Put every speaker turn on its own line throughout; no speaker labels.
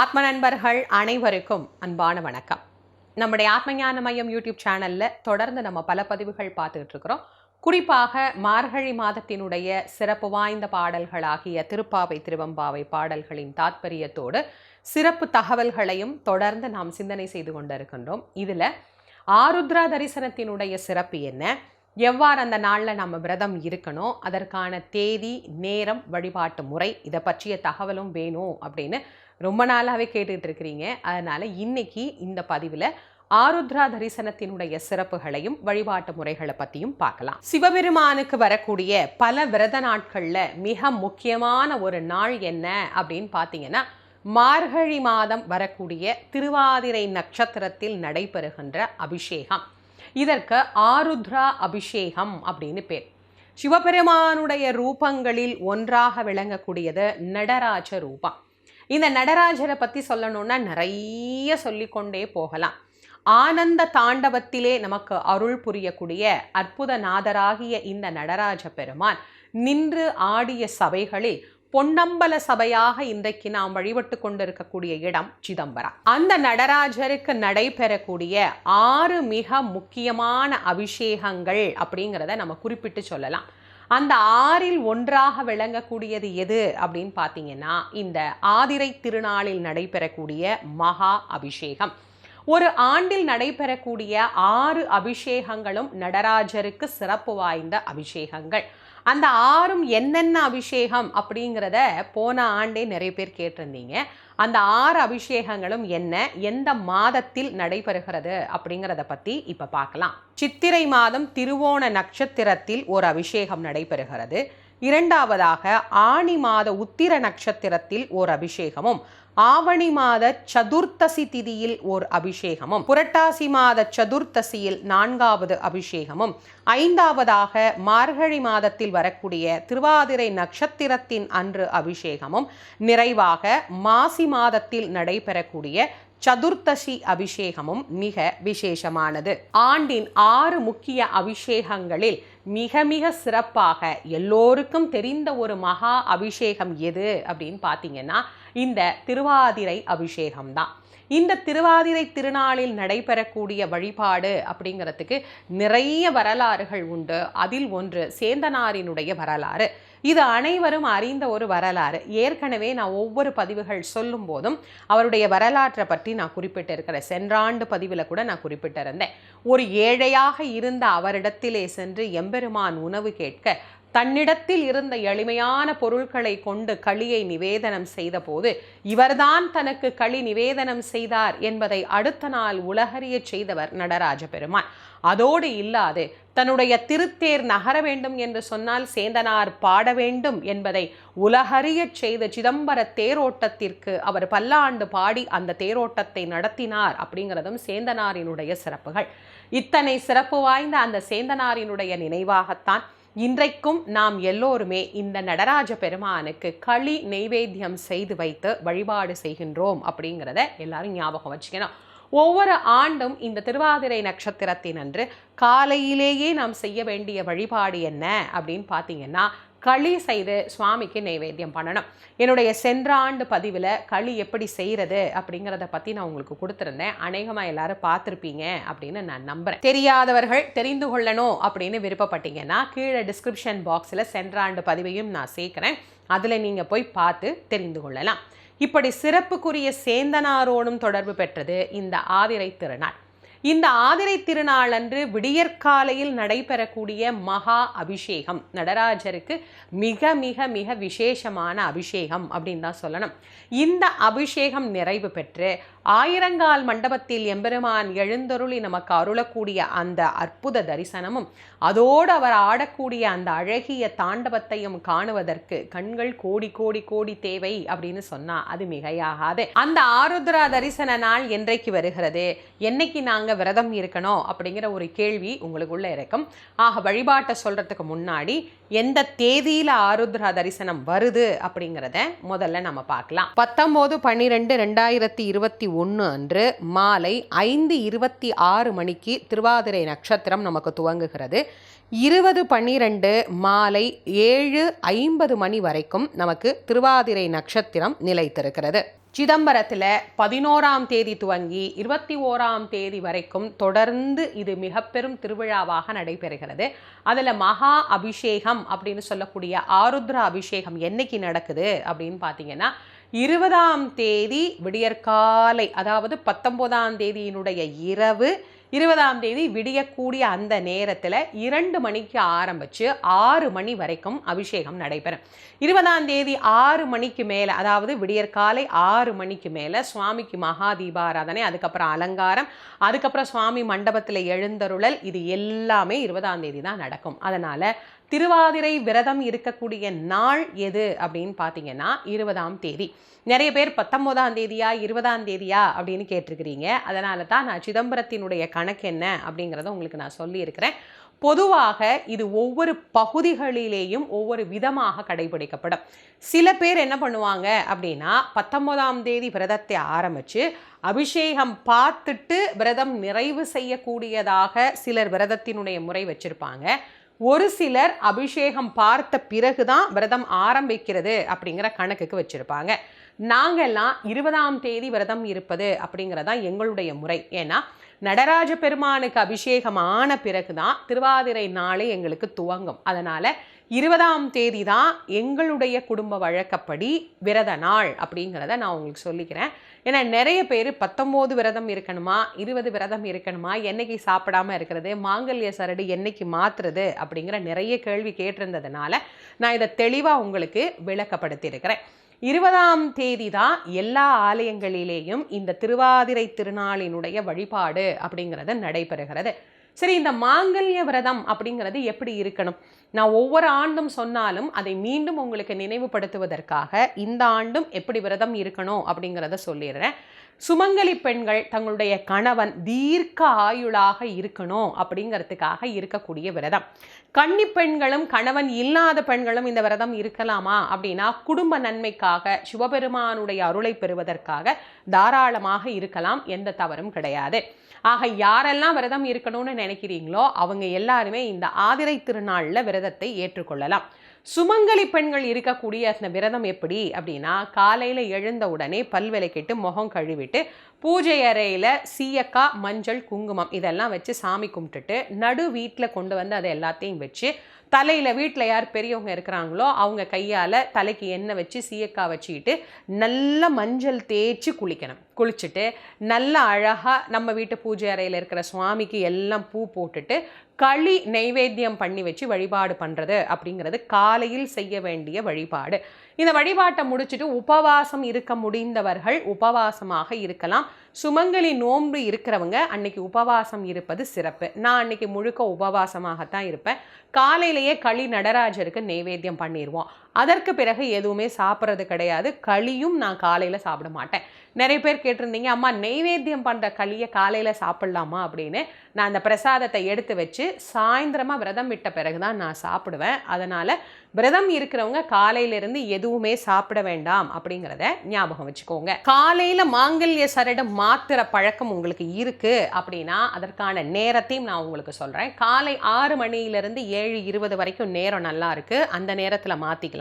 ஆத்ம நண்பர்கள் அனைவருக்கும் அன்பான வணக்கம். நம்முடைய ஆத்மஞான மையம் யூடியூப் சேனல்ல தொடர்ந்து நம்ம பல பதிவுகள் பார்த்துட்டு இருக்கிறோம். குறிப்பாக மார்கழி மாதத்தினுடைய சிறப்பு வாய்ந்த பாடல்களாகிய திருப்பாவை திருவம்பாவை பாடல்களின் தாத்பரியத்தோடு சிறப்பு தகவல்களையும் தொடர்ந்து நாம் சிந்தனை செய்து கொண்டிருக்கின்றோம். இதுல ஆருத்ரா தரிசனத்தினுடைய சிறப்பு என்ன? எவ்வாறு அந்த நாளில் நம்ம விரதம் இருக்கணும்? அதற்கான தேதி நேரம் வழிபாட்டு முறை இதை பற்றிய தகவலும் வேணும் அப்படின்னு ரொம்ப நாளாகவே கேட்டுக்கிட்டு இருக்கிறீங்க அதனால இன்னைக்கு இந்த பதிவில் ஆருத்ரா தரிசனத்தினுடைய சிறப்புகளையும் வழிபாட்டு முறைகளை பற்றியும் பார்க்கலாம். சிவபெருமானுக்கு வரக்கூடிய பல விரத நாட்களில் மிக முக்கியமான ஒரு நாள் என்ன அப்படின்னு பார்த்தீங்கன்னா மார்கழி மாதம் வரக்கூடிய திருவாதிரை நட்சத்திரத்தில் நடைபெறுகின்ற அபிஷேகம். இதற்கு ஆருத்ரா அபிஷேகம் அப்படின்னு பேர். சிவபெருமானுடைய ரூபங்களில் ஒன்றாக விளங்கக்கூடியது நடராஜ ரூபம். இந்த நடராஜரை பற்றி சொல்லணும்னா நிறைய சொல்லிக்கொண்டே போகலாம். ஆனந்த தாண்டவத்திலே நமக்கு அருள் புரியக்கூடிய அற்புத நாதராகிய இந்த நடராஜ பெருமான் நின்று ஆடிய சபைகளில் பொன்னம்பல சபையாக இன்றைக்கு நாம் வழிபட்டு கொண்டிருக்கக்கூடிய இடம் சிதம்பரம். அந்த நடராஜருக்கு நடைபெறக்கூடிய ஆறு மிக முக்கியமான அபிஷேகங்கள் அப்படிங்கிறத நம்ம குறிப்பிட்டு சொல்லலாம். அந்த ஆறில் ஒன்றாக விளங்கக்கூடியது எது அப்படின்னு பார்த்தீங்கன்னா இந்த ஆதிரை திருநாளில் நடைபெறக்கூடிய மகா அபிஷேகம். ஒரு ஆண்டில் நடைபெறக்கூடிய ஆறு அபிஷேகங்களும் நடராஜருக்கு சிறப்பு வாய்ந்த அபிஷேகங்கள். அந்த ஆறும் என்னென்ன அபிஷேகம் அப்படிங்கிறத போன ஆண்டே நிறைய பேர் கேட்டிருந்தீங்க. அந்த ஆறு அபிஷேகங்களும் என்ன? எந்த மாதத்தில் நடைபெறுகிறது அப்படிங்கிறத பற்றி இப்போ பார்க்கலாம். சித்திரை மாதம் திருவோண நட்சத்திரத்தில் ஒரு அபிஷேகம் நடைபெறுகிறது. இரண்டாவதாக ஆணி மாத உத்திர நட்சத்திரத்தில் ஓர் அபிஷேகமும் ஆவணி மாத சதுர்த்தசி திதியில் ஓர் அபிஷேகமும் புரட்டாசி மாத சதுர்த்தசியில் நான்காவது அபிஷேகமும் ஐந்தாவதாக மார்கழி மாதத்தில் வரக்கூடிய திருவாதிரை நட்சத்திரத்தின் அன்று அபிஷேகமும் நிறைவாக மாசி மாதத்தில் நடைபெறக்கூடிய சதுர்த்தசி அபிஷேகமும் மிக விசேஷமானது. ஆண்டின் ஆறு முக்கிய அபிஷேகங்களில் மிக மிக சிறப்பாக எல்லோருக்கும் தெரிந்த ஒரு மகா அபிஷேகம் எது அப்படின்னு பார்த்தீங்கன்னா இந்த திருவாதிரை அபிஷேகம் தான் இந்த திருவாதிரை திருநாளில் நடைபெறக்கூடிய வழிபாடு அப்படிங்கிறதுக்கு நிறைய வரலாறுகள் உண்டு. அதில் ஒன்று சேந்தனாரினுடைய வரலாறு. இது அனைவரும் அறிந்த ஒரு வரலாறு. ஏற்கனவே நான் ஒவ்வொரு பதிவுகள் சொல்லும் போதும் அவருடைய வரலாற்றை பற்றி நான் குறிப்பிட்டிருக்கிறேன். சென்றாண்டு பதிவில் கூட நான் குறிப்பிட்டிருந்தேன். ஒரு ஏழையாக இருந்த அவரிடத்திலே சென்று எம்பெருமான் உணவு கேட்க தன்னிடத்தில் இருந்த எளிமையான பொருட்களை கொண்டு களியை நிவேதனம் செய்தபோது இவர்தான் தனக்கு களி நிவேதனம் செய்தார் என்பதை அடுத்த நாள் உலகறிய செய்தவர் நடராஜ பெருமான் அதோடு இல்லாது தன்னுடைய திருத்தேர் நகர வேண்டும் என்று சொன்னால் சேந்தனார் பாட வேண்டும் என்பதை உலகறியச் செய்த சிதம்பர தேரோட்டத்திற்கு அவர் பல்லாண்டு பாடி அந்த தேரோட்டத்தை நடத்தினார் அப்படிங்கிறதும் சேந்தனாரினுடைய சிறப்புகள். இத்தனை சிறப்பு வாய்ந்த அந்த சேந்தனாரினுடைய நினைவாகத்தான் இன்றைக்கும் நாம் எல்லோருமே இந்த நடராஜ பெருமானுக்கு களி நெய்வேத்தியம் செய்து வைத்து வழிபாடு செய்கின்றோம் அப்படிங்கிறத எல்லாரும் ஞாபகம் வச்சுக்கணும். ஒவ்வொரு ஆண்டும் இந்த திருவாதிரை நட்சத்திரத்தின் அன்று காலையிலேயே நாம் செய்ய வேண்டிய வழிபாடு என்ன அப்படின்னு பார்த்தீங்கன்னா களி செய்து சுவாமிக்கு நைவேத்தியம் பண்ணணும். என்னுடைய சென்ற ஆண்டு பதிவில் களி எப்படி செய்கிறது அப்படிங்கிறத பற்றி நான் உங்களுக்கு கொடுத்துருந்தேன். அநேகமாக எல்லாரும் பார்த்துருப்பீங்க அப்படின்னு நான் நம்புகிறேன் தெரியாதவர்கள் தெரிந்து கொள்ளணும் அப்படின்னு விருப்பப்பட்டீங்கன்னா கீழே டிஸ்கிரிப்ஷன் பாக்ஸில் சென்ற ஆண்டு பதிவையும் நான் சேர்க்குறேன். அதில் நீங்கள் போய் பார்த்து தெரிந்து கொள்ளலாம். இப்படி சிறப்புக்குரிய சேந்தனாரோடும் தொடர்பு பெற்றது இந்த ஆதிரை திருநாள். இந்த ஆதிரை திருநாள் அன்று விடியற்காலையில் நடைபெறக்கூடிய மகா அபிஷேகம். நடராஜருக்கு மிக மிக மிக விசேஷமான அபிஷேகம் அப்படின்னு தான் சொல்லணும். இந்த அபிஷேகம் நிறைவு பெற்று ஆயிரங்கால் மண்டபத்தில் எம்பெருமான் எழுந்தருளி நமக்கு அருளக்கூடிய அந்த அற்புத தரிசனமும் அதோடு அவர் ஆடக்கூடிய அந்த அழகிய தாண்டவத்தையும் காணுவதற்கு கண்கள் கோடி கோடி கோடி தேவை அப்படின்னு சொன்னா அது மிகையாகாது. அந்த ஆருத்ரா தரிசன நாள் என்றைக்கு வருகிறது? என்னைக்கு விரதம் இருக்கணும் அப்படிங்கிற ஒரு கேள்வி உங்களுக்குள்ளே இருக்கும் ஆக வழிபாட்டை சொல்கிறதுக்கு முன்னாடி எந்த தேதியில் ஆருத்ரா தரிசனம் வருது அப்படிங்கிறத முதல்ல நம்ம பார்க்கலாம். பத்தொம்போது பன்னிரெண்டு ரெண்டாயிரத்தி இருபத்தி ஒன்று அன்று மாலை ஐந்து இருபத்தி ஆறு மணிக்கு திருவாதிரை நட்சத்திரம் நமக்கு துவங்குகிறது. இருபது பன்னிரெண்டு மாலை ஏழு ஐம்பது மணி வரைக்கும் நமக்கு திருவாதிரை நட்சத்திரம் நிலைத்திருக்கிறது. சிதம்பரத்தில் பதினோராம் தேதி துவங்கி இருபத்தி ஓராம் தேதி வரைக்கும் தொடர்ந்து இது மிக பெரும் திருவிழாவாக நடைபெறுகிறது. அதில் மகா அபிஷேகம் அப்படின்னு சொல்லக்கூடிய ஆருத்ர அபிஷேகம் என்னைக்கு நடக்குது அப்படின்னு பார்த்தீங்கன்னா இருபதாம் தேதி விடியற்காலை அதாவது பத்தொம்போதாம் தேதியினுடைய இரவு இருபதாம் தேதி விடியக்கூடிய அந்த நேரத்தில் இரண்டு மணிக்கு ஆரம்பித்து ஆறு மணி வரைக்கும் அபிஷேகம் நடைபெறும். இருபதாம் தேதி ஆறு மணிக்கு மேலே அதாவது விடியற்காலை ஆறு மணிக்கு மேலே சுவாமிக்கு மகா தீபாராதனை அதுக்கப்புறம் அலங்காரம் அதுக்கப்புறம் சுவாமி மண்டபத்தில் எழுந்தருளல் இது எல்லாமே இருபதாம் தேதி தான் நடக்கும். அதனால் திருவாதிரை விரதம் இருக்கக்கூடிய நாள் எது அப்படின்னு பார்த்தீங்கன்னா இருபதாம் தேதி. நிறைய பேர் பத்தொம்போதாம் தேதியா இருபதாம் தேதியா அப்படின்னு கேட்டிருக்கிறீங்க. அதனால தான் நான் சிதம்பரத்தினுடைய கணக்கு என்ன அப்படிங்கிறத உங்களுக்கு நான் சொல்லியிருக்கிறேன். பொதுவாக இது ஒவ்வொரு பகுதிகளிலேயும் ஒவ்வொரு விதமாக கடைபிடிக்கப்படும். சில பேர் என்ன பண்ணுவாங்க அப்படின்னா பத்தொன்பதாம் தேதி விரதத்தை ஆரம்பித்து அபிஷேகம் பார்த்துட்டு விரதம் நிறைவு செய்யக்கூடியதாக சிலர் விரதத்தினுடைய முறை வச்சுருப்பாங்க. ஒரு சிலர் அபிஷேகம் பார்த்த பிறகு தான் விரதம் ஆரம்பிக்கிறது அப்படிங்கிற கணக்குக்கு வச்சுருப்பாங்க. நாங்கள்லாம் இருபதாம் தேதி விரதம் இருப்பது அப்படிங்கிறதான் எங்களுடைய முறை. ஏன்னா நடராஜ பெருமானுக்கு அபிஷேகம் ஆன பிறகு தான் திருவாதிரை நாளே எங்களுக்கு துவங்கும். அதனால் இருபதாம் தேதி தான் எங்களுடைய குடும்ப வழக்கப்படி விரத நாள் அப்படிங்கிறத நான் உங்களுக்கு சொல்லிக்கிறேன். ஏன்னா நிறைய பேர் பத்தொம்போது விரதம் இருக்கணுமா இருபது விரதம் இருக்கணுமா என்னைக்கு சாப்பிடாம இருக்கிறது மாங்கல்ய சரடு என்னைக்கு மாற்றுறது அப்படிங்கிற நிறைய கேள்வி கேட்டிருந்ததுனால நான் இதை தெளிவாக உங்களுக்கு விளக்கப்படுத்தியிருக்கிறேன். இருபதாம் தேதி தான் எல்லா ஆலயங்களிலேயும் இந்த திருவாதிரை திருநாளினுடைய வழிபாடு அப்படிங்கிறது நடைபெறுகிறது. சரி இந்த மாங்கல்ய விரதம் அப்படிங்கிறது எப்படி இருக்கணும்? நான் ஒவ்வொரு ஆண்டும் சொன்னாலும் அதை மீண்டும் உங்களுக்கு நினைவுபடுத்துவதற்காக இந்த ஆண்டும் எப்படி விரதம் இருக்கணும் அப்படிங்கிறத சொல்லிடுறேன். சுமங்கலி பெண்கள் தங்களுடைய கணவன் தீர்க்க ஆயுளாக இருக்கணும் அப்படிங்கிறதுக்காக இருக்கக்கூடிய விரதம். கன்னி பெண்களும் கணவன் இல்லாத பெண்களும் இந்த விரதம் இருக்கலாமா அப்படின்னா குடும்ப நன்மைக்காக சிவபெருமானுடைய அருளை பெறுவதற்காக தாராளமாக இருக்கலாம். எந்த தவறும் கிடையாது. ஆக யாரெல்லாம் விரதம் இருக்கணும்னு நினைக்கிறீங்களோ அவங்க எல்லாருமே இந்த ஆதிரை திருநாளில் விரதத்தை ஏற்றுக்கொள்ளலாம். சுமங்கலி பெண்கள் இருக்கக்கூடிய அந்த விரதம் எப்படி அப்படின்னா காலையில் எழுந்த உடனே பல்விளக்கிட்டு முகம் கழுவிட்டு பூஜை அறையில் சீயக்காய் மஞ்சள் குங்குமம் இதெல்லாம் வச்சு சாமி கும்பிட்டுட்டு நடு வீட்டில் கொண்டு வந்து அதை எல்லாத்தையும் வச்சு தலையில் வீட்டில் யார் பெரியவங்க இருக்கிறாங்களோ அவங்க கையால் தலைக்கு எண்ணெய் வச்சு சீயக்காய் வச்சுக்கிட்டு நல்ல மஞ்சள் தேய்ச்சி குளிக்கணும். குளிச்சுட்டு நல்ல அழகாக நம்ம வீட்டு பூஜை அறையில் இருக்கிற சுவாமிக்கு எல்லாம் பூ போட்டுட்டு களி நைவேத்தியம் பண்ணி வச்சு வழிபாடு பண்ணுறது அப்படிங்கிறது காலையில் செய்ய வேண்டிய வழிபாடு. இந்த வழிபாட்டை முடிச்சுட்டு உபவாசம் இருக்க முடிந்தவர்கள் உபவாசமாக இருக்கலாம். சுமங்கலி நோன்பு இருக்கிறவங்க அன்னைக்கு உபவாசம் இருப்பது சிறப்பு. நான் அன்னைக்கு முழுக்க உபவாசமாகத்தான் இருப்பேன். காலையிலேயே களி நடராஜருக்கு நைவேத்தியம் பண்ணிடுவோம் அதற்கு பிறகு எதுவுமே சாப்பிட்றது கிடையாது. களியும் நான் காலையில் சாப்பிட மாட்டேன். நிறைய பேர் கேட்டிருந்தீங்க அம்மா நெய்வேத்தியம் பண்ணுற களியை காலையில் சாப்பிட்லாமா? அப்படின்னு. நான் அந்த பிரசாதத்தை எடுத்து வச்சு சாயந்தரமாக விரதம் விட்ட பிறகு தான் நான் சாப்பிடுவேன். அதனால் விரதம் இருக்கிறவங்க காலையிலேருந்து எதுவுமே சாப்பிட வேண்டாம் அப்படிங்கிறத ஞாபகம் வச்சுக்கோங்க. காலையில் மாங்கல்ய சரடம் மாத்திர பழக்கம் உங்களுக்கு இருக்குது அப்படின்னா அதற்கான நேரத்தையும் நான் உங்களுக்கு சொல்கிறேன் காலை ஆறு மணியிலிருந்து ஏழு இருபது வரைக்கும் நேரம் நல்லா இருக்குது அந்த நேரத்தில் மாற்றிக்கலாம்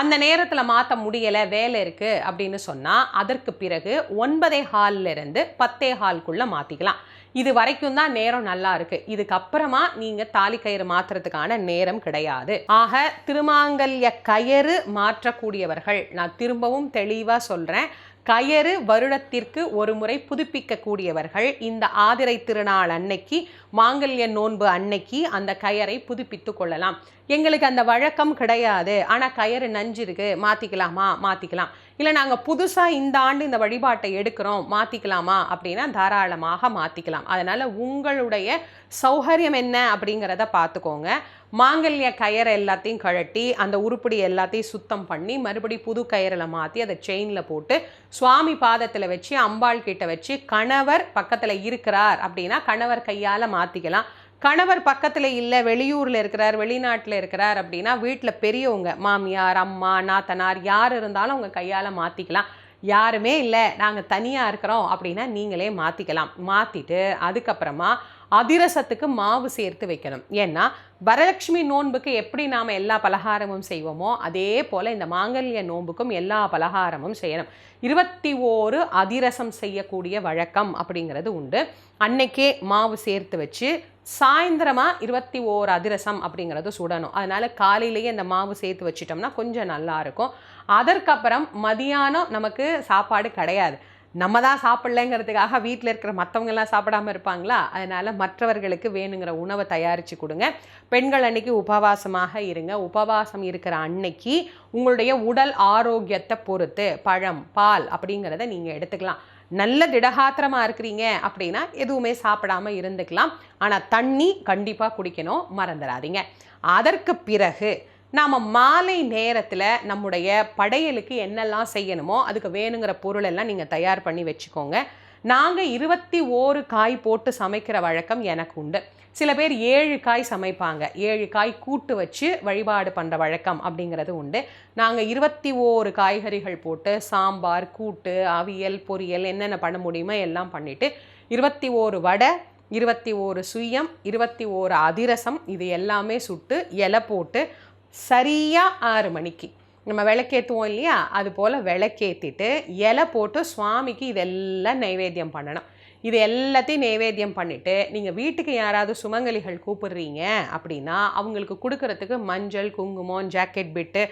அந்த நேரத்தில் மாற்ற முடியலை வேலை இருக்குது அப்படின்னு சொன்னால் அதற்கு பிறகு ஒன்பதே ஹால்ல இருந்து பத்தே ஹால்குள்ளே மாற்றிக்கலாம் இது வரைக்கும் தான் நேரம் நல்லா இருக்கு. இதுக்கப்புறமா நீங்க தாலி கயிறு மாத்துறதுக்கான நேரம் கிடையாது. ஆக திருமாங்கல்ய கயிறு மாற்றக்கூடியவர்கள் நான் திரும்பவும் தெளிவா சொல்றேன். கயறு வருடத்திற்கு ஒரு முறை புதுப்பிக்கக்கூடியவர்கள் இந்த ஆதிரை திருநாள் அன்னைக்கு மாங்கல்ய நோன்பு அன்னைக்கு அந்த கயரை புதுப்பித்து கொள்ளலாம். எங்களுக்கு அந்த வழக்கம் கிடையாது. ஆனால் கயிறு நஞ்சிருக்கு மாற்றிக்கலாமா மாற்றிக்கலாம் இல்லை நாங்கள் புதுசாக இந்த ஆண்டு இந்த வழிபாட்டை எடுக்கிறோம் மாற்றிக்கலாமா அப்படின்னா தாராளமாக மாற்றிக்கலாம் அதனால் உங்களுடைய சௌகரியம் என்ன அப்படிங்கிறத பார்த்துக்கோங்க. மாங்கல்ய கயரை எல்லாத்தையும் கழட்டி அந்த உருப்படி எல்லாத்தையும் சுத்தம் பண்ணி மறுபடி புது கயிறில் மாற்றி அதை செயினில் போட்டு சுவாமி பாதத்தில் வச்சு அம்பாள் கிட்ட வச்சு கணவர் பக்கத்தில் இருக்கிறார் அப்படின்னா கணவர் கையால் மாற்றிக்கலாம் கணவர் பக்கத்தில் இல்லை வெளியூரில் இருக்கிறார் வெளிநாட்டில் இருக்கிறார் அப்படின்னா வீட்டில் பெரியவங்க மாமியார் அம்மா நாத்தனார் யார் இருந்தாலும் அவங்க கையால் மாற்றிக்கலாம் யாருமே இல்லை நாங்கள் தனியாக இருக்கிறோம் அப்படின்னா நீங்களே மாற்றிக்கலாம் மாற்றிட்டு அதுக்கப்புறமா அதிரசத்துக்கு மாவு சேர்த்து வைக்கணும். ஏன்னா வரலட்சுமி நோன்புக்கு எப்படி நாம் எல்லா பலகாரமும் செய்வோமோ அதே போல் இந்த மாங்கல்ய நோன்புக்கும் எல்லா பலகாரமும் செய்யணும். இருபத்தி ஓரு அதிரசம் செய்யக்கூடிய வழக்கம் அப்படிங்கிறது உண்டு. அன்னைக்கே மாவு சேர்த்து வச்சு சாயந்தரமாக இருபத்தி ஓர் அதிரசம் அப்படிங்கிறது சுடணும். அதனால் காலையிலேயே இந்த மாவு சேர்த்து வச்சிட்டோம்னா கொஞ்சம் நல்லாயிருக்கும் அதற்கப்புறம் மதியானம் நமக்கு சாப்பாடு கிடையாது. நம்ம தான் சாப்பிட்லங்கிறதுக்காக வீட்டில் இருக்கிற மற்றவங்கெல்லாம் சாப்பிடாம இருப்பாங்களா? அதனால் மற்றவர்களுக்கு வேணுங்கிற உணவை தயாரித்து கொடுங்க. பெண்கள் அன்னைக்கு உபவாசமாக இருங்க. உபவாசம் இருக்கிற அன்னைக்கு உங்களுடைய உடல் ஆரோக்கியத்தை பொறுத்து பழம் பால் அப்படிங்கிறத நீங்கள் எடுத்துக்கலாம். நல்ல திடகாத்திரமாக இருக்கிறீங்க அப்படின்னா எதுவுமே சாப்பிடாம இருந்துக்கலாம். ஆனால் தண்ணி கண்டிப்பாக குடிக்கணும். மறந்துடாதீங்க. அதற்கு பிறகு நாம் மாலை நேரத்தில் நம்முடைய படையலுக்கு என்னெல்லாம் செய்யணுமோ அதுக்கு வேணுங்கிற பொருள் எல்லாம் நீங்கள் தயார் பண்ணி வச்சுக்கோங்க. நாங்கள் இருபத்தி ஓரு காய் போட்டு சமைக்கிற வழக்கம் எனக்கு உண்டு. சில பேர் ஏழு காய் சமைப்பாங்க. ஏழு காய் கூட்டு வச்சு வழிபாடு பண்ணுற வழக்கம் அப்படிங்கிறது உண்டு. நாங்கள் இருபத்தி ஓரு காய்கறிகள் போட்டு சாம்பார் கூட்டு அவியல் பொரியல் என்னென்ன பண்ண முடியுமோ எல்லாம் பண்ணிவிட்டு இருபத்தி ஓரு வடை இருபத்தி ஓரு சுயம் இருபத்தி ஓரு அதிரசம் இது எல்லாமே சுட்டு இலை போட்டு சரியாக ஆறு மணிக்கு. நம்ம விளக்கேற்றுவோம் இல்லையா? அது போல் விளக்கேற்றிட்டு இலை போட்டு சுவாமிக்கு இதெல்லாம் நைவேத்தியம் பண்ணணும். இது எல்லாத்தையும் நைவேத்தியம் பண்ணிவிட்டு நீங்கள் வீட்டுக்கு யாராவது சுமங்கலிகள் கூப்பிடுறீங்க அப்படின்னா அவங்களுக்கு கொடுக்கறதுக்கு மஞ்சள் குங்குமம் ஜாக்கெட் பிட்டு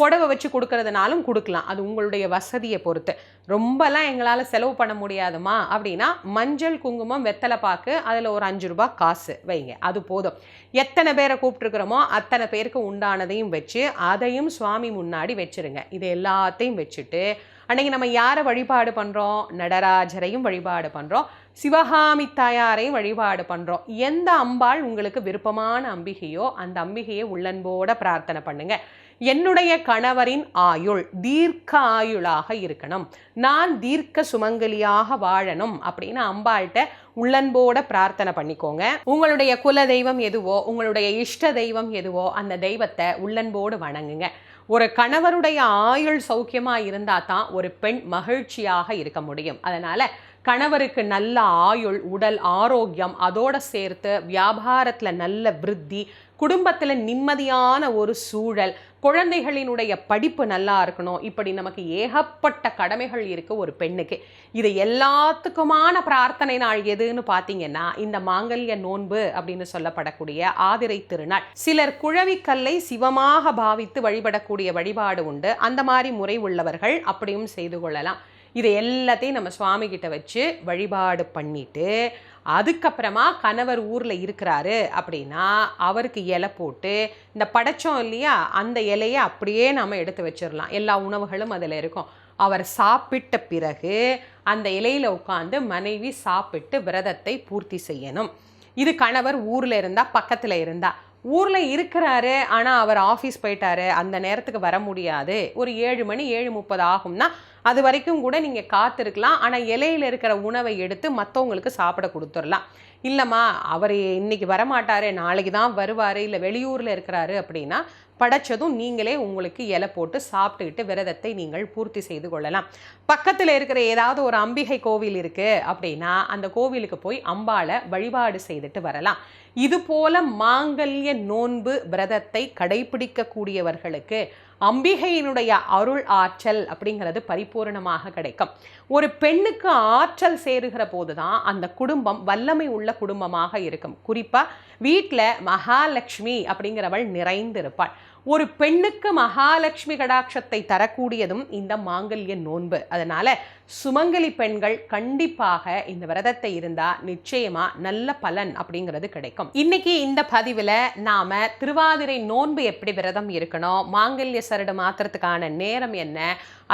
புடவை வச்சு கொடுக்கறதுனாலும் கொடுக்கலாம். அது உங்களுடைய வசதியை பொறுத்து. ரொம்பலாம் எங்களால் செலவு பண்ண முடியாதுமா? அப்படின்னா மஞ்சள் குங்குமம் வெத்தலை பாக்கு அதில் ஒரு அஞ்சு ரூபா காசு வைங்க. அது போதும். எத்தனை பேரை கூப்பிட்ருக்குறோமோ அத்தனை பேருக்கு உண்டானதையும் வச்சு அதையும் சுவாமி முன்னாடி வச்சுருங்க. இது எல்லாத்தையும் வச்சுட்டு அன்னைக்கு நம்ம யாரை வழிபாடு பண்ணுறோம் நடராஜரையும் வழிபாடு பண்ணுறோம் சிவகாமி தாயாரையும் வழிபாடு பண்ணுறோம் எந்த அம்பாள் உங்களுக்கு விருப்பமான அம்பிகையோ அந்த அம்பிகையை உள்ளன்போட பிரார்த்தனை பண்ணுங்க. என்னுடைய கணவரின் ஆயுள் தீர்க்க ஆயுளாக இருக்கணும். நான் தீர்க்க சுமங்கலியாக வாழணும் அப்படின்னு அம்பாள்கிட்ட உள்ளன்போட பிரார்த்தனை பண்ணிக்கோங்க. உங்களுடைய குல தெய்வம் எதுவோ உங்களுடைய இஷ்ட தெய்வம் எதுவோ அந்த தெய்வத்தை உள்ளன்போடு வணங்குங்க. ஒரு கணவருடைய ஆயுள் சௌக்கியமாக இருந்தால் தான் ஒரு பெண் மகிழ்ச்சியாக இருக்க முடியும். அதனால் கணவருக்கு நல்ல ஆயுள் உடல் ஆரோக்கியம் அதோட சேர்த்து வியாபாரத்தில் நல்ல விருத்தி குடும்பத்தில் நிம்மதியான ஒரு சூழல் குழந்தைகளினுடைய படிப்பு நல்லா இருக்கணும். இப்படி நமக்கு ஏகப்பட்ட கடமைகள் இருக்கு ஒரு பெண்ணுக்கு. இது எல்லாத்துக்குமான பிரார்த்தனை நாள் எதுன்னு பார்த்தீங்கன்னா இந்த மாங்கல்ய நோன்பு அப்படின்னு சொல்லப்படக்கூடிய ஆதிரை திருநாள். சிலர் குழவிக்கல்லை சிவமாக பாவித்து வழிபடக்கூடிய வழிபாடு உண்டு. அந்த மாதிரி முறை உள்ளவர்கள் அப்படியும் செய்து கொள்ளலாம். இதை எல்லாத்தையும் நம்ம சுவாமி கிட்ட வச்சு வழிபாடு பண்ணிட்டு அதுக்கப்புறமா கணவர் ஊரில் இருக்கிறாரு அப்படின்னா அவருக்கு இலை போட்டு இந்த படைச்சோம் இல்லையா அந்த இலையை அப்படியே நாம் எடுத்து வச்சிடலாம் எல்லா உணவுகளும் அதில் இருக்கும். அவர் சாப்பிட்ட பிறகு அந்த இலையில் உட்காந்து மனைவி சாப்பிட்டு விரதத்தை பூர்த்தி செய்யணும். இது கணவர் ஊரில் இருந்தால் பக்கத்தில் இருந்தால் ஊரில் இருக்கிறாரு ஆனால் அவர் ஆஃபீஸ் போயிட்டாரு. அந்த நேரத்துக்கு வர முடியாது. ஒரு ஏழு மணி ஏழு முப்பது ஆகும்னா அது வரைக்கும் கூட நீங்கள் காத்திருக்கலாம். ஆனால் இலையில் இருக்கிற உணவை எடுத்து மற்றவங்களுக்கு சாப்பிட கொடுத்துடலாம். இல்லைம்மா அவர் இன்னைக்கு வரமாட்டார் நாளைக்கு தான் வருவார். இல்லை வெளியூரில் இருக்கிறாரு அப்படின்னா படைச்சதும் நீங்களே உங்களுக்கு இலை போட்டு சாப்பிட்டுக்கிட்டு விரதத்தை நீங்கள் பூர்த்தி செய்து கொள்ளலாம். பக்கத்தில் இருக்கிற ஏதாவது ஒரு அம்பிகை கோவில் இருக்குது அப்படின்னா அந்த கோவிலுக்கு போய் அம்பாளை வழிபாடு செய்துட்டு வரலாம். இது போல மாங்கல்ய நோன்பு விரதத்தை கடைபிடிக்கக்கூடியவர்களுக்கு அம்பிகையினுடைய அருள் ஆற்றல் அப்படிங்கிறது பரிபூரணமாக கிடைக்கும். ஒரு பெண்ணுக்கு ஆற்றல் சேருகிற போது தான் அந்த குடும்பம் வல்லமை உள்ள குடும்பமாக இருக்கும். குறிப்பாக வீட்டில் மகாலட்சுமி அப்படிங்கிறவள் நிறைந்திருப்பாள். ஒரு பெண்ணுக்கு மகாலட்சுமி கடாட்சத்தை தரக்கூடியதும் இந்த மாங்கல்ய நோன்பு. அதனால சுமங்கலி பெண்கள் கண்டிப்பாக இந்த விரதத்தை இருந்தா நிச்சயமா நல்ல பலன் அப்படிங்கிறது கிடைக்கும். இன்னைக்கு இந்த பதிவில் நாம திருவாதிரை நோன்பு எப்படி விரதம் இருக்கணும் மாங்கல்ய சரடு மாத்திரத்துக்கான நேரம் என்ன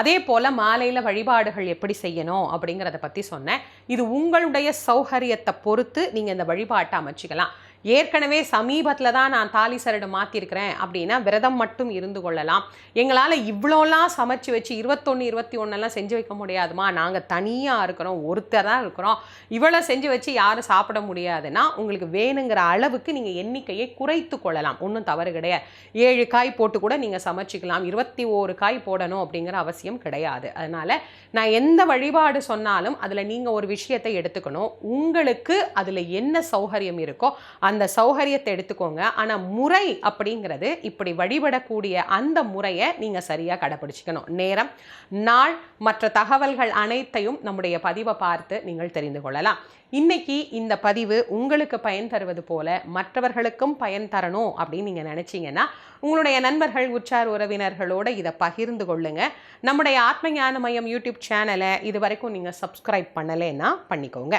அதே போல மாலையில வழிபாடுகள் எப்படி செய்யணும் அப்படிங்கிறத பத்தி சொன்னேன். இது உங்களுடைய சௌகரியத்தை பொறுத்து நீங்க இந்த வழிபாட்டை அமைச்சிக்கலாம். ஏற்கனவே சமீபத்தில் தான் நான் தாலி சரடு மாற்றிருக்கிறேன் அப்படின்னா விரதம் மட்டும் இருந்து கொள்ளலாம். எங்களால் இவ்வளோலாம் சமைச்சு வச்சு இருபத்தொன்று இருபத்தி ஒன்றெல்லாம் செஞ்சு வைக்க முடியாதுமா? நாங்கள் தனியாக இருக்கிறோம் ஒருத்தர் தான் இருக்கிறோம். இவ்வளோ செஞ்சு வச்சு யாரும் சாப்பிட முடியாதுன்னா உங்களுக்கு வேணுங்கிற அளவுக்கு நீங்கள் எண்ணிக்கையை குறைத்து கொள்ளலாம். ஒன்றும் தவறு கிடையாது. ஏழு காய் போட்டு கூட நீங்கள் சமைச்சிக்கலாம். இருபத்தி ஓரு காய் போடணும் அப்படிங்கிற அவசியம் கிடையாது. அதனால் நான் எந்த வழிபாடு சொன்னாலும் அதில் நீங்கள் ஒரு விஷயத்தை எடுத்துக்கணும். உங்களுக்கு அதில் என்ன சௌகரியம் இருக்கோ அந்த அந்த சௌகரியத்தை எடுத்துக்கோங்க. ஆனால் முறை அப்படிங்கிறது இப்படி வழிபடக்கூடிய அந்த முறையை நீங்கள் சரியாக கடைப்பிடிச்சிக்கணும் நேரம் நாள் மற்ற தகவல்கள் அனைத்தையும் நம்முடைய பதிவை பார்த்து நீங்கள் தெரிந்து கொள்ளலாம். இன்னைக்கு இந்த பதிவு உங்களுக்கு பயன் தருவது போல மற்றவர்களுக்கும் பயன் தரணும் அப்படின்னு நீங்கள் நினச்சிங்கன்னா உங்களுடைய நண்பர்கள் உற்றார் உறவினர்களோட இதை பகிர்ந்து கொள்ளுங்க. நம்முடைய ஆத்ம ஞான மையம் யூடியூப் சேனலை இது வரைக்கும் நீங்கள் சப்ஸ்கிரைப் பண்ணலைன்னா பண்ணிக்கோங்க.